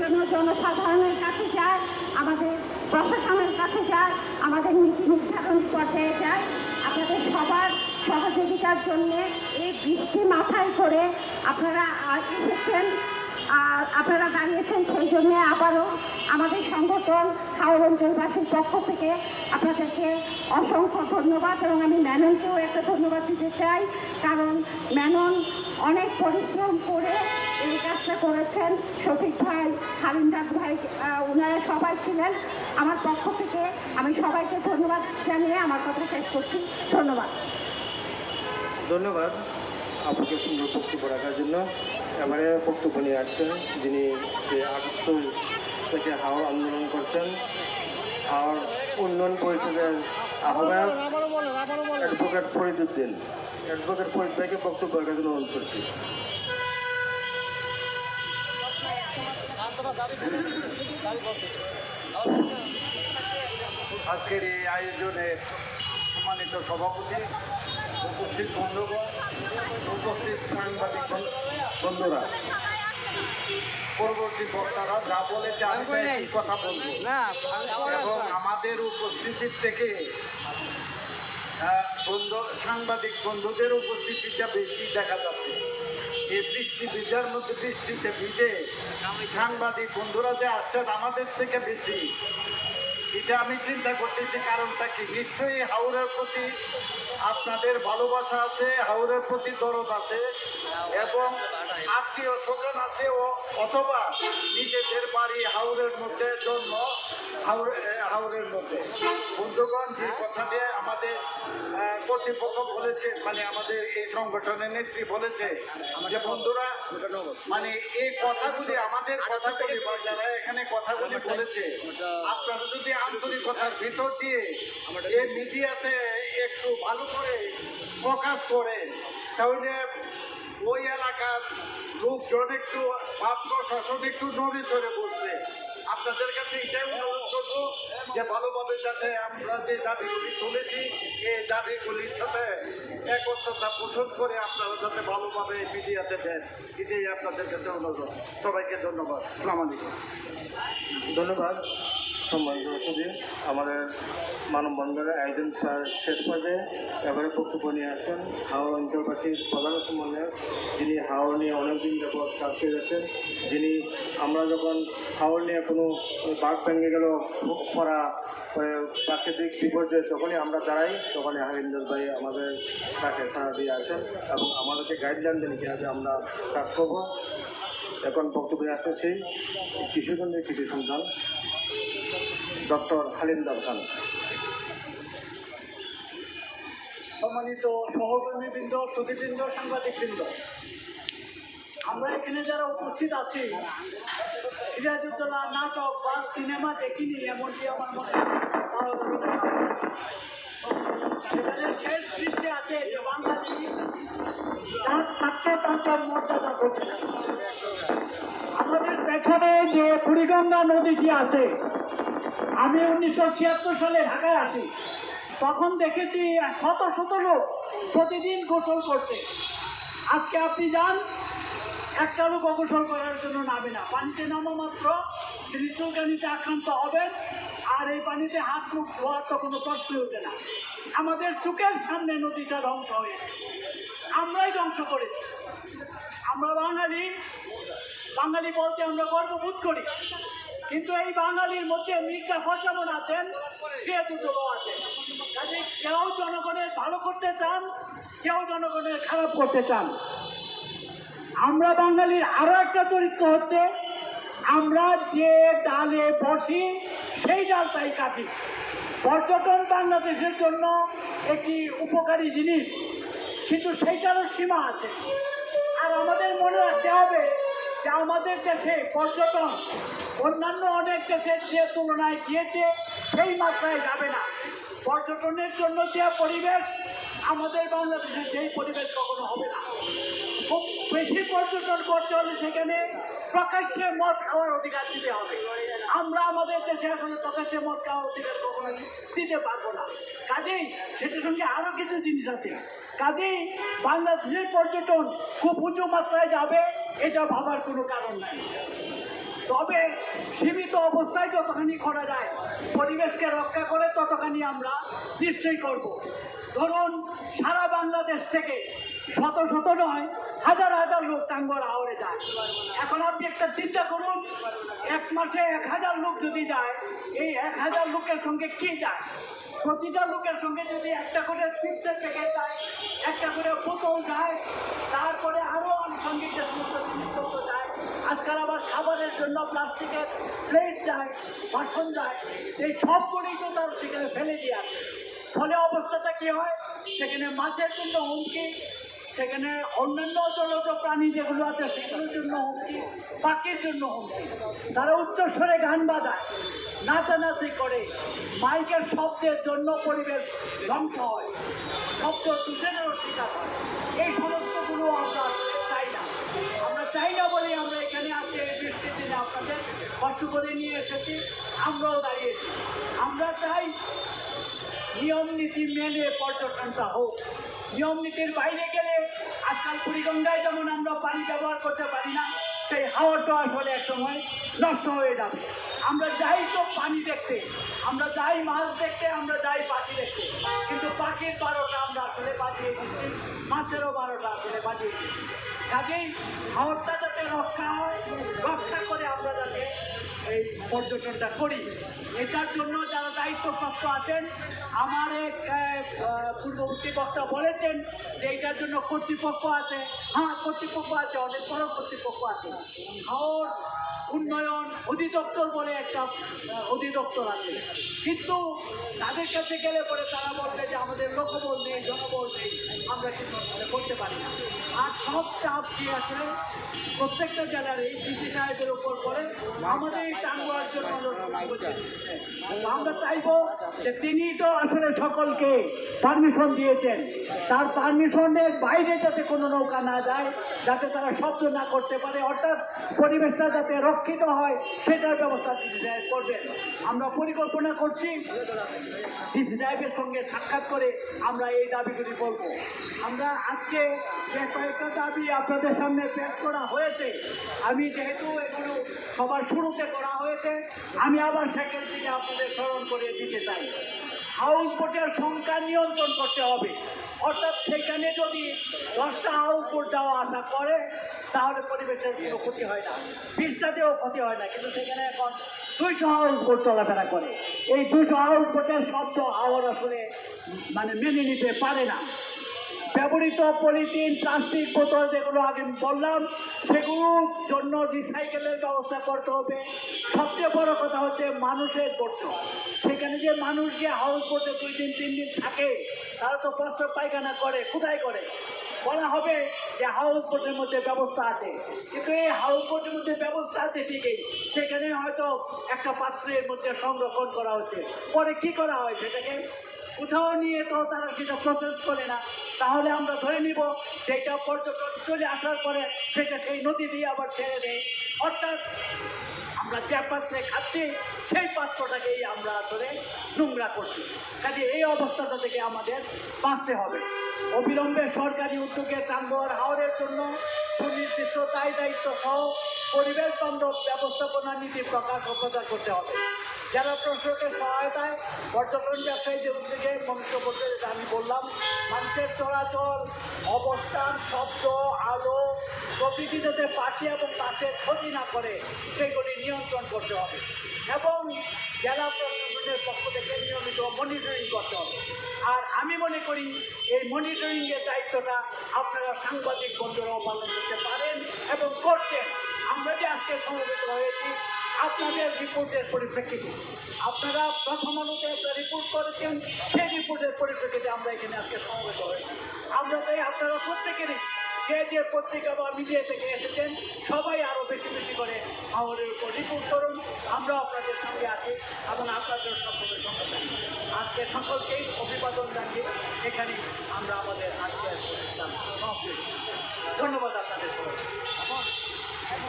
জন্য জনসাধারণের কাছে যায়, আমাদের প্রশাসনের কাছে যায়, আমাদের নীতি নির্ধারণ পর্যায়ে যায়। আপনাদের সবার সহযোগিতার জন্যে এই বৃষ্টি মাথায় করে আপনারা এসেছেন। আর আপনারা দাঁড়িয়েছেন সেই জন্য আবারও আমাদের সংগঠন হাওড় অঞ্চলবাসীর পক্ষ থেকে আপনাদেরকে অসংখ্য ধন্যবাদ এবং আমি ম্যাননকেও একটা ধন্যবাদ দিতে চাই। কারণ ম্যানন অনেক পরিশ্রম করে এই কাজটা করেছেন। শফিক ভাই হালিমদার ভাই ওনারা সবাই ছিলেন আমার পক্ষ থেকে। আমি সবাইকে ধন্যবাদ জানিয়ে আমার কথা শেষ করছি। ধন্যবাদ। ধন্যবাদ। আপনাকে সুন্দর বক্তব্য রাখার জন্য। এবারে বক্তব্য নিয়ে আসছেন, যিনি যে আটাত্তর থেকে হাওড় আন্দোলন করছেন হাওড় উন্নয়ন পরিষদের আহ্বায়ক অ্যাডভোকেট ফরিদ উদ্দিন অ্যাডভোকেট ফরিদ ভাইকে বক্তব্য রাখার জন্য অনুরোধ করছি। আজকের এই আয়োজনের সম্মানিত সভাপতি, উপস্থিত বন্ধুগণ, উপস্থিত সাংবাদিক বন্ধুরা পরবর্তী বক্তারা যা বলেছে আমি কথা বলব। এবং আমাদের উপস্থিতির থেকে বন্ধু সাংবাদিক বন্ধুদের উপস্থিতিটা বেশি দেখা যাচ্ছে। এই বৃষ্টি ভিজার মধ্যে বৃষ্টিতে ভিজে সাংবাদিক বন্ধুরা যে আসছেন আমাদের থেকে বেশি এটা আমি চিন্তা করতেছি কারণটা কি? নিশ্চয়ই হাওড়ের প্রতি আপনাদের ভালোবাসা আছে হাওড়ের প্রতি দরদ আছে এবং আত্মীয় স্বজন আছে ও অথবা নিজেদের বাড়ি হাওড়ের মধ্যে, জন্ম হাওড়ের মধ্যে। বন্ধুগণ, যে কথা দিয়ে আমাদের কর্তৃপক্ষ বলেছে মানে আমাদের এই সংগঠনের নেত্রী বলেছে, যে বন্ধুরা মানে এই কথাগুলি আমাদের কথাগুলি যারা এখানে কথাগুলি বলেছে, আপনারা যদি আন্তরিকতার ভিতর দিয়ে এই মিডিয়াতে একটু ভালো করে প্রকাশ করেন, তাহলে ওই এলাকার লোকজন একটু ভাব প্রশাসন একটু নড়ে চড়ে বসবে। আপনাদের কাছে এটাই অনুরোধ করব যে ভালোভাবে যাতে আমরা যে দাবিগুলি তুলেছি, এই দাবিগুলির সাথে একত্রতা পোষণ করে আপনারা যাতে ভালোভাবে মিডিয়াতে দেন, এটাই আপনাদের কাছে অনুরোধ। সবাইকে ধন্যবাদ। সালাম আলাইকুম। ধন্যবাদ। সম্মানিত উপস্থিতি আমাদের মানববন্ধনের আয়োজন প্রায় শেষ পর্যায়ে এবারে বক্তব্য নিয়ে আসছেন হাওড় অঞ্চলবাসীর প্রধান সমন্বয়ক যিনি হাওড় নিয়ে অনেকদিন যাবৎ কাজ করে যাচ্ছেন, যিনি আমরা যখন হাওড় নিয়ে কোনো বাঘ ভেঙে গেল, পড়া প্রাকৃতিক বিপর্যয় যখনই আমরা দাঁড়াই, তখনই হারিন্দাস ভাই আমাদের তাকে সাড়া দিয়ে আসেন এবং আমাদেরকে গাইডলাইন দেন কীভাবে আমরা কাজ করব। এখন বক্তব্যে আছে সেই কিশোরগঞ্জের কৃষি সন্তান ডক্টর হালিমদার খান সম্মানিত সহকর্মীবৃন্দ শ্রুতিবৃন্দ সাংবাদিকবৃন্দ, আমরা এখানে যারা উপস্থিত আছি, সিরাজউদ্দৌলা নাটক বা সিনেমা দেখিনি, এমনটি আমার মনে। সেখানে শেষ দৃশ্যে আছে যে বাঙালি আমাদের পেছনে যে বুড়িগঙ্গা নদীটি আছে আমি উনিশশো ছিয়াত্তর সালে ঢাকায় আসি। তখন দেখেছি শত শত লোক প্রতিদিন গোসল করছে। আজকে আপনি যান, একটা লোক গোসল করার জন্য নামে না। পানিতে নামা মাত্র, তিনি চুলকানিতে আক্রান্ত হবেন, আর এই পানিতে হাত মুখ ধোয়ার তো কোনো প্রশ্নই ওঠে না। আমাদের চোখের সামনে নদীটা ধ্বংস হয়েছে। আমরাই ধ্বংস করেছি। আমরা বাঙালি বাঙালি বলতে আমরা গর্ববোধ করি। কিন্তু এই বাঙালির মধ্যে মির্জা ফরজামন আছেন, সে দুটো আছে। কাজে কেউ জনগণের ভালো করতে চান, কেউ জনগণের খারাপ করতে চান। আমরা বাঙালির আরও একটা চরিত্র হচ্ছে, আমরা যে ডালে বসি, সেই ডালটাই কাটি। পর্যটন বাংলাদেশের জন্য একটি উপকারী জিনিস, কিন্তু সেইটারও সীমা আছে। আর আমাদের মনে রাখতে হবে যে আমাদের দেশে পর্যটন অন্যান্য অনেক দেশের যে তুলনায় গিয়েছে, সেই মাত্রায় যাবে না। পর্যটনের জন্য যে পরিবেশ, আমাদের বাংলাদেশে সেই পরিবেশ কখনো হবে না। খুব বেশি পর্যটন করতে হলে সেখানে প্রকাশ্যে মদ খাওয়ার অধিকার দিতে হবে। আমরা আমাদের দেশে আসলে প্রকাশ্যে মদ খাওয়ার অধিকার কখনো দিতে পারব না। কাজেই সেটার সঙ্গে আরও কিছু জিনিস আছে। কাজেই বাংলাদেশের পর্যটন খুব উঁচু মাত্রায় যাবে। এটা ভাবার কোনো কারণ নাই। তবে সীমিত অবস্থায় যতখানি করা যায়, পরিবেশকে রক্ষা করে ততখানি আমরা নিশ্চয়ই করব। ধরুন, সারা বাংলাদেশ থেকে শত শত নয়, হাজার হাজার লোক টাঙ্গর আওড়ে যায়। এখন আপনি একটা চিন্তা করুন, এক মাসে এক হাজার লোক যদি যায়, এই এক হাজার লোকের সঙ্গে কি যায়? প্রতিটা লোকের সঙ্গে যদি একটা করে চিপসের প্যাকেট যায়, একটা করে বোতল যায়, তারপরে আরও আনুষঙ্গিক যে সমস্ত জিনিসপত্র যায়, আজকাল আবার খাবারের জন্য প্লাস্টিকের প্লেট যায়, বাসন যায়, এই সবগুলোই তো তার সেখানে ফেলে দিয়ে আসে। ফলে অবস্থাটা কি হয়? সেখানে মাছের জন্য হুমকি, সেখানে অন্যান্য জলজ প্রাণী যেগুলো আছে, সেগুলোর জন্য হুমকি, পাখির জন্য হুমকি। তারা উচ্চস্বরে গান বাজায়, নাচানাচি করে। মাইকের শব্দের জন্য পরিবেশ ধ্বংস হয়, শব্দ দূষণেরও শিকার হয়। এই সমস্তগুলো আমরা চাই না। আমরা চাই না বলেই আমরা এখানে আজকে এই বৃষ্টির দিনে আপনাদের কষ্ট করে নিয়ে এসেছি। আমরাও দাঁড়িয়েছি। আমরা চাই নিয়ম নীতি মেনে পর্যটনটা হোক। নিয়ম নীতির বাইরে গেলে আজকাল কুড়িগঙ্গায় যেমন আমরা পানি ব্যবহার করতে পারি না, সেই হাওয়াটা আসলে এক সময় নষ্ট হয়ে যাবে। আমরা যাই তো পানি দেখতে, আমরা যাই মাছ দেখতে, আমরা যাই পাখি দেখতে। কিন্তু পাখির বারোটা আমরা আসলে বাজিয়ে দিচ্ছি, মাছেরও বারোটা আসলে বাজিয়ে দিচ্ছি। কাজেই হাওয়াটা রক্ষা রক্ষা করে আমরা যাতে এই পর্যটনটা করি। এটার জন্য যারা দায়িত্বপ্রাপ্ত আছেন, আমার এক পূর্ববর্তী বক্তা বলেছেন যে এটার জন্য কর্তৃপক্ষ আছে। হ্যাঁ কর্তৃপক্ষ আছে, অনেক বড় কর্তৃপক্ষ আছে। হাওর উন্নয়ন অধিদপ্তর বলে একটা অধিদপ্তর আছে। কিন্তু তাদের কাছে গেলে পরে তারা বলবে যে আমাদের লোকবল নেই, জনবল নেই, আমরা কিন্তু করতে পারি না। আর সব চাপ দিয়ে আসলে প্রত্যেকটা জেলার এই ডিসি সাহেবের উপর পড়ে আমাদের এই টাঙ্গুয়ার জন্য। আমরা চাইব যে তিনি তো আসলে সকলকে পারমিশন দিয়েছেন। তার পারমিশনের বাইরে যাতে কোনো নৌকা না যায়, যাতে তারা শব্দ না করতে পারে, অর্থাৎ পরিবেশটা যাতে রক্ষিত হয়, সেটার ব্যবস্থা ডিসি সাহেব আমরা পরিকল্পনা করছি ডিসি সাহেবের সঙ্গে সাক্ষাৎ করে আমরা এই দাবিগুলি বলব আমরা আজকে যে কয়েকটা দাবি আপনাদের সামনে পেশ করা হয়েছে, আমি যেহেতু এগুলো সবার শুরুতে করা হয়েছে, আমি আবার সেকেন্ড দিকে আপনাদের স্মরণ করে দিতে চাই। হাউস সংখ্যা নিয়ন্ত্রণ করতে হবে। অর্থাৎ সেখানে যদি দশটা হাউস বোট যাওয়া আসা করে, তাহলে পরিবেশের কোনো ক্ষতি হয় না। বিশটাতেও ক্ষতি হয় না, কিন্তু সেখানে এখন দুইশো হাউস চলাফেরা করে। এই দুইশো হাউস শব্দ আওয়াজ আসলে মানে মেনে নিতে পারে না। ব্যবহৃত পলিথিন, প্লাস্টিক বোতল যেগুলো আগে বললাম, সেগুলোর জন্য রিসাইকেলের ব্যবস্থা করতে হবে। সবচেয়ে বড় কথা হচ্ছে মানুষের বর্ষ সেখানে যে মানুষ যে হাউস বোটে দুই দিন, তিন দিন থাকে, তারা তো কষ্ট পায়খানা করে, কোথায় করে? বলা হবে যে হাউস বোটের মধ্যে ব্যবস্থা আছে। কিন্তু এই হাউস বোটের মধ্যে ব্যবস্থা আছে ঠিকই, সেখানে হয়তো একটা পাত্রের মধ্যে সংরক্ষণ করা হচ্ছে। পরে কি করা হয় সেটাকে? কোথাও নিয়ে তো তারা সেটা প্রসেস করে না। তাহলে আমরা ধরে নিব, সেটা পর্যটন চলে আসার পরে সেটা সেই নদী দিয়ে আবার ছেড়ে দেয় অর্থাৎ আমরা যে পাত্রে খাচ্ছি, সেই পাত্রটাকেই আমরা আসলে নোংরা করছি। কাজে এই অবস্থাটা থেকে আমাদের বাঁচতে হবে। অবিলম্বে সরকারি উদ্যোগে টাঙ্গোয়ার হাওড়ের জন্য সুনির্দিষ্ট দায় দায়িত্ব সহ পরিবেশ বান্ধব ব্যবস্থাপনা নীতি প্রকাশ ও প্রচার করতে হবে। যারা প্রশাসকের সহায়তায় পর্যটন ব্যবসায়ীদের উদ্যোগে বলতে যেটা আমি বললাম, মানুষের চলাচল, অবস্থান, শব্দ, আলো, প্রকৃতি যাতে পাখি এবং গাছের ক্ষতি না করে, সেগুলি নিয়ন্ত্রণ করতে হবে। এবং জেলা প্রশাসনের পক্ষ থেকে নিয়মিত মনিটরিং করতে হবে। আর আমি মনে করি, এই মনিটরিংয়ের দায়িত্বটা আপনারা সাংবাদিক বন্ধুরাও পালন করতে পারেন এবং করছেন। আমরা যে আজকে সমবেত হয়েছি আপনাদের রিপোর্টের পরিপ্রেক্ষিতে। আপনারা প্রথম আলোতে একটা রিপোর্ট করেছেন, সেই রিপোর্টের পরিপ্রেক্ষিতে আমরা এখানে আজকে সমবেত হয়েছি। আমরা চাই আপনারা প্রত্যেকেরই যে যে পত্রিকা বা মিডিয়া থেকে এসেছেন, সবাই আরও বেশি বেশি করে আমাদের উপর রিপোর্ট করুন। আমরা আপনাদের সঙ্গে আছি এবং আপনাদের সকলের সঙ্গে আজকে সকলকেই অভিবাদন জানিয়ে এখানে আমরা আমাদের আজকে ধন্যবাদ